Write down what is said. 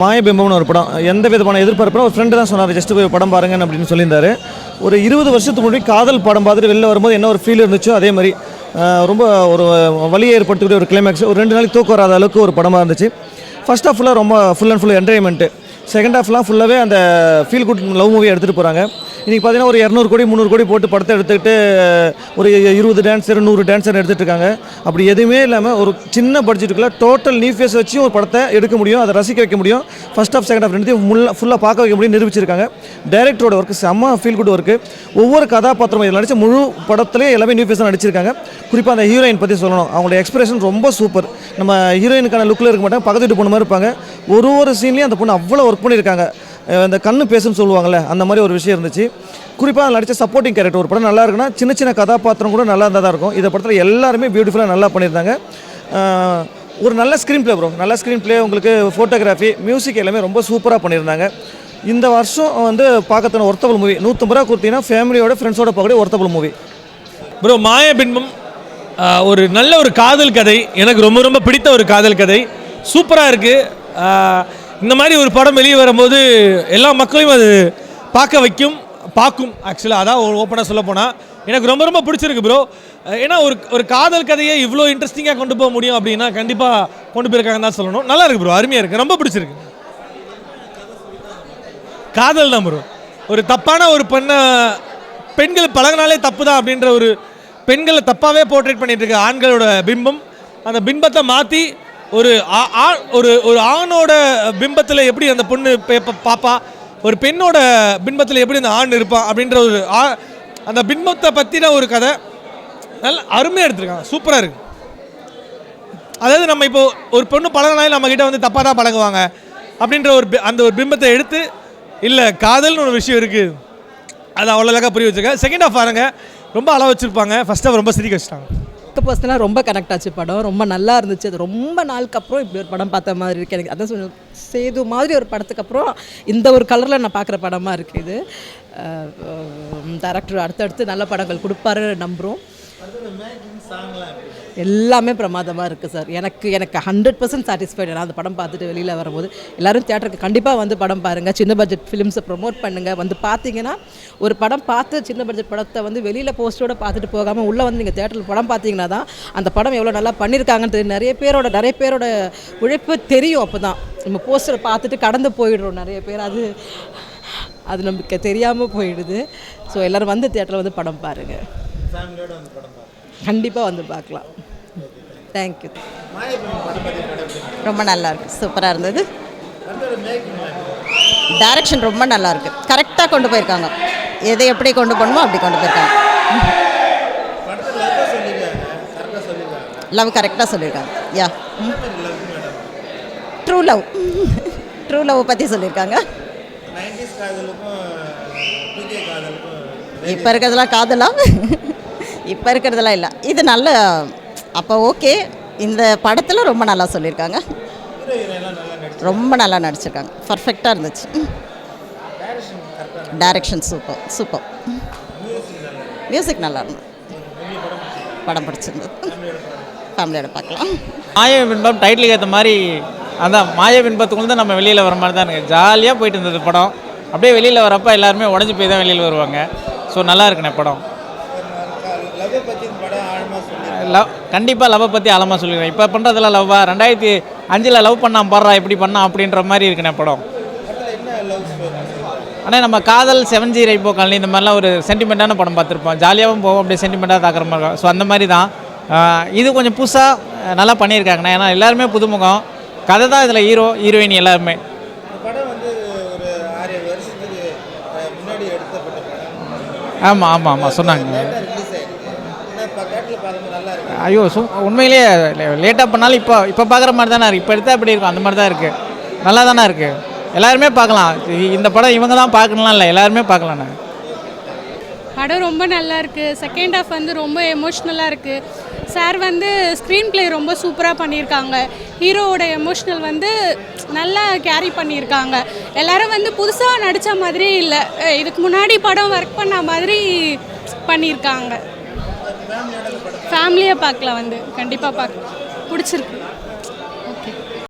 மாயபிம்பம்னு ஒரு படம் எந்த விதமான எதிர்பார்ப்பும் ஒரு ஃப்ரெண்டு தான் சொன்னார் ஜஸ்ட் போய் படம் பாருங்க அப்படின்னு சொல்லியிருந்தாரு. ஒரு இருபது வருஷத்துக்கு முன்னாடி காதல் படம் பார்த்துட்டு வெளில வரும்போது என்ன ஒரு ஃபீல் இருந்துச்சோ அதே மாதிரி ரொம்ப ஒரு வழியை ஏற்படுத்தக்கூடிய ஒரு கிளைமேக்ஸ் ஒரு ரெண்டு நாளைக்கு தூக்கம் வராத அளவுக்கு ஒரு படமாக இருந்துச்சு. ஃபர்ஸ்ட் ஹாஃப் ஃபுல்லாக ரொம்ப full and full entertainment second ஹாஃப்லாம் ஃபுல்லாகவே அந்த ஃபீல் குட் லவ் மூவி எடுத்துகிட்டு போகிறாங்க இன்றைக்கி பார்த்தீங்கன்னா ஒரு இரநூறு கோடி முந்நூறு கோடி போட்டு படத்தை எடுத்துக்கிட்டு ஒரு இருபது டான்ஸர் நூறு டான்ஸர் எடுத்துகிட்டு இருக்காங்க. அப்படி எதுவுமே இல்லாமல் ஒரு சின்ன பட்ஜெட்டுக்குள்ளே டோட்டல் நியூ ஃபேஸ் வச்சு ஒரு படத்தை எடுக்க முடியும் அதை ரசிக்க வைக்க முடியும். ஃபஸ்ட் ஆஃப் செகண்ட் ஆஃப் ரெண்டுத்தையும் ஃபுல்லாக ஃபுல்லாக பார்க்க வைக்க முடியும் நிரூபிச்சிருக்காங்க. டைரக்டரோட ஒர்க்கு செம்ம ஃபீல் குட் ஒர்க்கு ஒவ்வொரு கதாபாத்திரம் இதில் நடித்த முழு படத்துலேயே எல்லாமே நியூ ஃபேஸாக நடிச்சிருக்காங்க. குறிப்பாக அந்த ஹீரோயின் பற்றி சொல்லணும். அவங்களோட எக்ஸ்பிரஷன் ரொம்ப சூப்பர் நம்ம ஹீரோயினுக்கான லுக்கில் இருக்க மாட்டாங்க பக்கத்து வீட்டு பொண்ணு மாதிரி இருப்பாங்க. ஒரு ஒரு சீன்லேயும் அந்த பொண்ணு அவ்வளோ ஒர்க் பண்ணியிருக்காங்க. இந்த அந்த கண்ணு பேசுன்னு சொல்லுவாங்கள்ல அந்த மாதிரி ஒரு விஷயம் இருந்துச்சு. குறிப்பாக அதில் நடித்த சப்போர்ட்டிங் கேரக்டர் ஒரு படம் நல்லா இருக்குன்னா சின்ன சின்ன கதாபாத்திரம் கூட நல்லா இருந்தால் தான் இருக்கும். இந்த படத்தில் எல்லாருமே பியூட்டிஃபுல்லாக நல்லா பண்ணியிருந்தாங்க. ஒரு நல்ல ஸ்க்ரீன் ப்ளே ப்ரோ நல்ல ஸ்க்ரீன் ப்ளே உங்களுக்கு ஃபோட்டோகிராஃபி மியூசிக் எல்லாமே ரொம்ப சூப்பராக பண்ணியிருந்தாங்க. இந்த வருஷம் வந்து பார்க்கறதுன ஒர்த்தபிள் மூவி நூற்றம்பது ரூபா கொடுத்தீங்கன்னா ஃபேமிலியோட ஃப்ரெண்ட்ஸோட பார்க்கக்கூடிய ஒர்த்தபிள் மூவி ப்ரோ மாயபின்பம் ஒரு நல்ல ஒரு காதல் கதை. எனக்கு ரொம்ப ரொம்ப பிடித்த ஒரு காதல் கதை. சூப்பராக இருக்குது இந்த மாதிரி ஒரு படம் வெளியே வரும்போது எல்லா மக்களையும் அது பார்க்க வைக்கும் பார்க்கும். ஆக்சுவலாக அதான் ஓப்பனாக சொல்ல போனால் எனக்கு ரொம்ப ரொம்ப பிடிச்சிருக்கு ப்ரோ ஏன்னா ஒரு ஒரு காதல் கதையை இவ்வளோ இன்ட்ரெஸ்டிங்காக கொண்டு போக முடியும் அப்படின்னா கண்டிப்பாக கொண்டு போயிருக்காங்கன்னு தான் சொல்லணும். நல்லா இருக்கு ப்ரோ அருமையாக இருக்குது ரொம்ப பிடிச்சிருக்கு. காதல் தான் ப்ரோ ஒரு தப்பான ஒரு பெண்ணை பெண்கள் பழகினாலே தப்பு தான் அப்படின்ற ஒரு பெண்களை தப்பாகவே போர்ட்ரேட் பண்ணிட்டு இருக்க ஆண்களோட பிம்பம். அந்த பிம்பத்தை மாற்றி ஒரு ஆ- ஆ- ஒரு ஒரு ஆணோட பிம்பத்தில் எப்படி அந்த பொண்ணு பாப்பா? ஒரு பெண்ணோட பின்பத்தில் எப்படி அந்த ஆண் இருப்பான் அப்படின்ற ஒரு ஆ- அந்த பின்பத்தை பற்றின ஒரு கதை. நல்ல அருமையாக எடுத்திருக்காங்க. சூப்பராக இருக்கு. அதாவது நம்ம இப்போ ஒரு பொண்ணு பழகினாலே நம்மக்கிட்ட வந்து தப்பாக தான் பழகுவாங்க. அப்படின்ற ஒரு அந்த ஒரு பிம்பத்தை எடுத்து இல்லை காதல்னு ஒரு விஷயம் இருக்குது அது அவ்வளோ அழகாக புரிய வச்சுருக்கேன் செகண்ட் ஹாஃப் பாருங்கள் ரொம்ப அளவு வச்சுருப்பாங்க. ஃபஸ்ட் ஹாஃப் ரொம்ப சிரிக்க வச்சுட்டாங்க. எனக்கு பர்சனலாக ரொம்ப கனெக்ட் ஆச்சு படம். ரொம்ப நல்லா இருந்துச்சு. அது ரொம்ப நாளுக்கு அப்புறம் இப்படி ஒரு படம் பார்த்த மாதிரி இருக்குது எனக்கு அதான் சொன்ன சேது மாதிரி ஒரு படத்துக்கு அப்புறம் இந்த ஒரு கலரில் நான் பார்க்குற படமாக இருக்குது இது. டேரக்டர் அடுத்தடுத்து நல்ல படங்கள் கொடுப்பாரு நம்புகிறோம் எல்லாமே பிரமாதமாக இருக்குது சார் எனக்கு எனக்கு ஹண்ட்ரட் பர்சன்ட் சாட்டிஸ்ஃபைடு நான் அந்த படம் பார்த்துட்டு வெளியில் வரும்போது எல்லாரும் தேட்டருக்கு கண்டிப்பாக வந்து படம் பாருங்கள் சின்ன பட்ஜெட் ஃபிலிம்ஸை ப்ரொமோட் பண்ணுங்கள் வந்து பார்த்தீங்கன்னா ஒரு படம் பார்த்து சின்ன பட்ஜெட் படத்தை வந்து வெளியில் போஸ்டோட பார்த்துட்டு போகாமல் உள்ளே வந்து நீங்கள் தேட்டரில் படம் பார்த்தீங்கன்னா தான் அந்த படம் எவ்வளோ நல்லா பண்ணியிருக்காங்கன்றது நிறைய பேரோட நிறைய பேரோட உழைப்பு தெரியும் அப்போ தான் நம்ம போஸ்டரை பார்த்துட்டு கடந்து போயிடுறோம் நிறைய பேர். அது அது நமக்கு தெரியாமல் போயிடுது. ஸோ எல்லோரும் வந்து தேட்டரில் வந்து படம் பாருங்கள் கண்டிப்பாக வந்து பார்க்கலாம். தேங்க்யூ ரொம்ப நல்லா இருக்கு. சூப்பராக இருந்தது. டைரக்ஷன் ரொம்ப நல்லா இருக்கு. கரெக்டாக கொண்டு போயிருக்காங்க. எதை எப்படி கொண்டு போகணுமோ அப்படி கொண்டு போயிருக்காங்க. லவ் கரெக்டாக சொல்லியிருக்காங்க. Yeah true love true love பற்றி சொல்லியிருக்காங்க. இப்போ இருக்கிறதெல்லாம் காதலா? இப்போ இருக்கிறதெல்லாம் இல்லை. இது நல்ல அப்போ ஓகே இந்த படத்தில் ரொம்ப நல்லா சொல்லியிருக்காங்க. ரொம்ப நல்லா நடிச்சிருக்காங்க. பர்ஃபெக்டாக இருந்துச்சு. டைரக்ஷன் சூப்பர் சூப்பர் மியூசிக் நல்லா இருந்தது. படம் பிடிச்சிருந்தது. ஃபேமிலியோட பார்க்கலாம். மாய பின்பம் டைட்டிலுக்கு ஏற்ற மாதிரி அதான் மாய பின்பத்துக்குள்ள தான் நம்ம வெளியில் வர மாதிரி தான் இருக்குது ஜாலியாக போயிட்டு இருந்தது படம். அப்படியே வெளியில் வரப்போ எல்லாருமே உடஞ்சி போய் தான் வெளியில் வருவாங்க. ஸோ நல்லா இருக்குண்ணே படம். லவ் கண்டிப்பாக லவ்வை பற்றி ஆழமாக சொல்லிடுறேன் இப்போ பண்ணுறதெல்லாம் லவ்வா? ரெண்டாயிரத்தி அஞ்சில் லவ் பண்ணான் பாடுறா இப்படி பண்ணா அப்படின்ற மாதிரி இருக்குண்ணே படம். ஆனால் நம்ம காதல் செவன் ஜி ரைப்போ காலனி இந்த மாதிரிலாம் ஒரு சென்டிமெண்ட்டான படம் பார்த்துருப்போம். ஜாலியாகவும் போவோம் அப்படியே சென்டிமெண்ட்டாக தாக்குற மாதிரி இருக்கும். ஸோ அந்த மாதிரி தான். இது கொஞ்சம் புதுசாக நல்லா பண்ணியிருக்காங்கண்ணே ஏன்னா எல்லாருமே புதுமுகம். கதை தான் இதில் ஹீரோ ஹீரோயின் எல்லாருமே. ஆமாம் ஆமாம் ஆமாம் சொன்னாங்க. ஐயோ சு உண்மையிலேயே லேட்டாக பண்ணாலும் இப்போ இப்போ பார்க்குற மாதிரி தானே இருக்குது இப்போ எடுத்தால் அப்படி இருக்கும்? அந்த மாதிரி தான் இருக்குது நல்லா தானே இருக்குது எல்லாருமே பார்க்கலாம். இந்த படம் இவங்க தான் பார்க்கணும்லாம் இல்லை. எல்லாருமே பார்க்கலாண்ணே படம் ரொம்ப நல்லா இருக்குது செகண்ட் ஹாஃப் வந்து ரொம்ப எமோஷ்னலாக இருக்குது சார் வந்து ஸ்க்ரீன் ப்ளே ரொம்ப சூப்பராக பண்ணியிருக்காங்க. ஹீரோவோட எமோஷ்னல் வந்து நல்லா கேரி பண்ணியிருக்காங்க. எல்லாரும் வந்து புதுசாக நடித்த மாதிரி இல்லை. இதுக்கு முன்னாடி படம் ஒர்க் பண்ண மாதிரி பண்ணியிருக்காங்க. ஃபேமிலியாக பார்க்கலாம் வந்து. கண்டிப்பாக பார்க்க பிடிச்சிருக்கு.